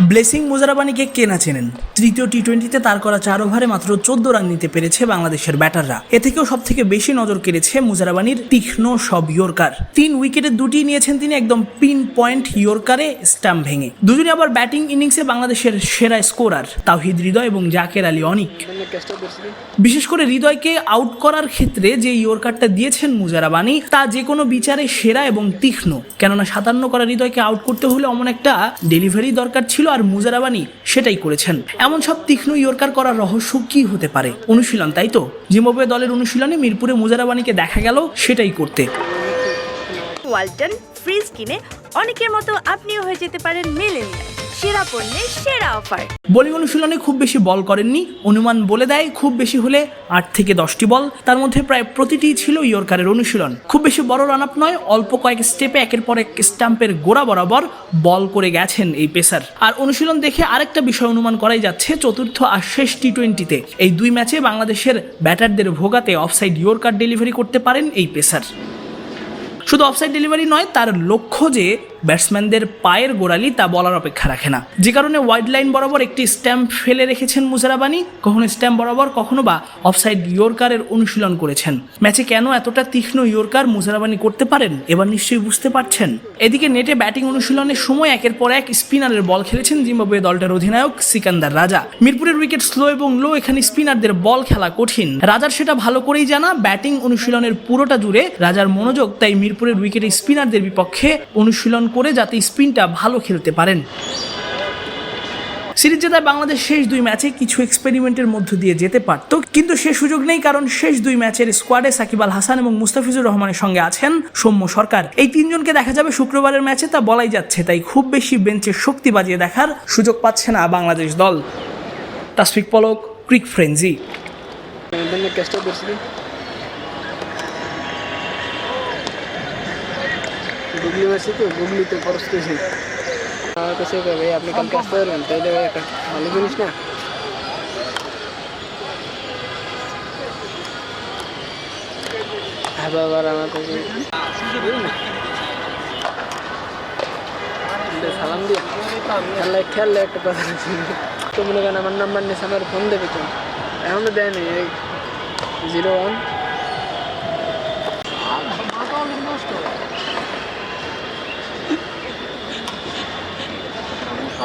Blessing মুজারাবানিকে কে না চেনেন? তৃতীয় টি টোয়েন্টিতে তার করা চার ওভারে মাত্র চোদ্দ রান নিতে পেরেছে বাংলাদেশের ব্যাটাররা। এ থেকেও সব থেকে বেশি নজর কেড়েছে মুজারাবানির তীক্ষ্ণ সব ইয়র্কার। তিন উইকেটে দুটি নিয়েছেন তিনি একদম পিন পয়েন্ট ইয়র্কারে স্টাম্প ভেঙে। দুজনে আবার ব্যাটিং ইনিংসে বাংলাদেশের সেরা স্কোরার, তাওহিদ হৃদয় এবং জাকের আলী অনিক। বিশেষ করে হৃদয়কে আউট করার ক্ষেত্রে যে ইয়র্কারটা দিয়েছেন মুজারাবানি, তা যে কোনো বিচারে সেরা এবং তীক্ষ্ণ। কেননা সাতান্ন করা হৃদয়কে আউট করতে হলে অমন একটা ডেলিভারি দরকার ছিল আর মুজারাবানি সেটাই করেছেন। এমন সব তীক্ষ্ণ ইয়র্কার করার রহস্য কি হতে পারে? অনুশীলন, তাই তো? জিম্বাবুয়ে দলের অনুশীলনে মিরপুরে মুজারাবানিকে দেখা গেল, সেটাই করতে। ওয়ালটন ফ্রিজ কিনে অনেকের মতো আপনিও হয়ে যেতে পারেন মেলেনিয়া সেরা পণ্যের সেরা অফার। বোলিং অনুশীলনে খুব বেশি বল করেননি। অনুমান বলে দেয়, খুব বেশি হলে আট থেকে দশটি বল। তার মধ্যে প্রায় প্রতিটি ছিল ইয়র্কারের অনুশীলন। খুব বেশি বড় রান আপ নয়, অল্প কয়েক স্টেপে একের পর এক স্টাম্পের গোড়া বরাবর বল করে গেছেন এই পেসার। আর অনুশীলন দেখে আরেকটা বিষয় অনুমান করাই যাচ্ছে, চতুর্থ আর শেষ টি টোয়েন্টিতে এই দুই ম্যাচে বাংলাদেশের ব্যাটারদের ভোগাতে অফসাইড ইয়র্কার ডেলিভারি করতে পারেন এই পেসার। শুধু অফসাইড ডেলিভারি নয়, তার লক্ষ্য যে ব্যাটসম্যানদের পায়ের গোড়ালি তা বলার অপেক্ষা রাখে না। যে কারণে ওয়াইড লাইন বরাবর একটি স্ট্যাম্প ফেলে রেখেছেন মুজারাবানি, কখনো স্ট্যাম্প বরাবর, কখনো বা অফসাইড ইয়র্কারের অনুশীলন করেছেন। ম্যাচে কেন এতটা তীক্ষ্ণ ইয়র্কার মুজারাবানি করতে পারেন, এবার নিশ্চয়ই বুঝতে পারছেন? এদিকে নেটে ব্যাটিং অনুশীলনের সময় একের পর এক স্পিনারের বল খেলেছেন জিম্বাবুয়ে দলটার অধিনায়ক সিকান্দার রাজা। মিরপুরের উইকেট স্লো এবং লো, এখানে স্পিনারদের বল খেলা কঠিন। রাজার সেটা ভালো করেই জানা, ব্যাটিং অনুশীলনের পুরোটা জুড়ে রাজার মনোযোগ, তাই মিরপুরের উইকেটে স্পিনারদের বিপক্ষে অনুশীলন করে যাতে স্পিনটা ভালো খেলতে পারেন। সিরিজ জেতায় বাংলাদেশ শেষ দুই ম্যাচে কিছু এক্সপেরিমেন্টের মধ্য দিয়ে যেতে পারত, কিন্তু সে সুযোগ নেই কারণ শেষ দুই ম্যাচের স্কোয়াডে সাকিব আল হাসান এবং মুস্তাফিজুর রহমানের সঙ্গে আছেন সৌম্য সরকার। এই তিনজনকে দেখা যাবে শুক্রবারের ম্যাচে, তা বলাই যাচ্ছে তাই খুব বেশি বেঞ্চের শক্তি বাজিয়ে দেখার সুযোগ পাচ্ছে না বাংলাদেশ দল। তাসফিক পলক, ক্রিক ফ্রেঞ্জি গুগলি মারছি তো গুগলিতে পরস্তেছি আমার কাছে ভাই আপনি কালকে আসতে পারবেন তাইলে ভাই একটা ভালো জিনিস না? হ্যাঁ বাবার আমার কাছে সালাম দিয়ে খেলা খেললে একটা কথা তো মনে করেন আমার নাম্বার নিয়ে আমার ফোন দেবে তো এখনও দেয়নি জিরো ওয়ান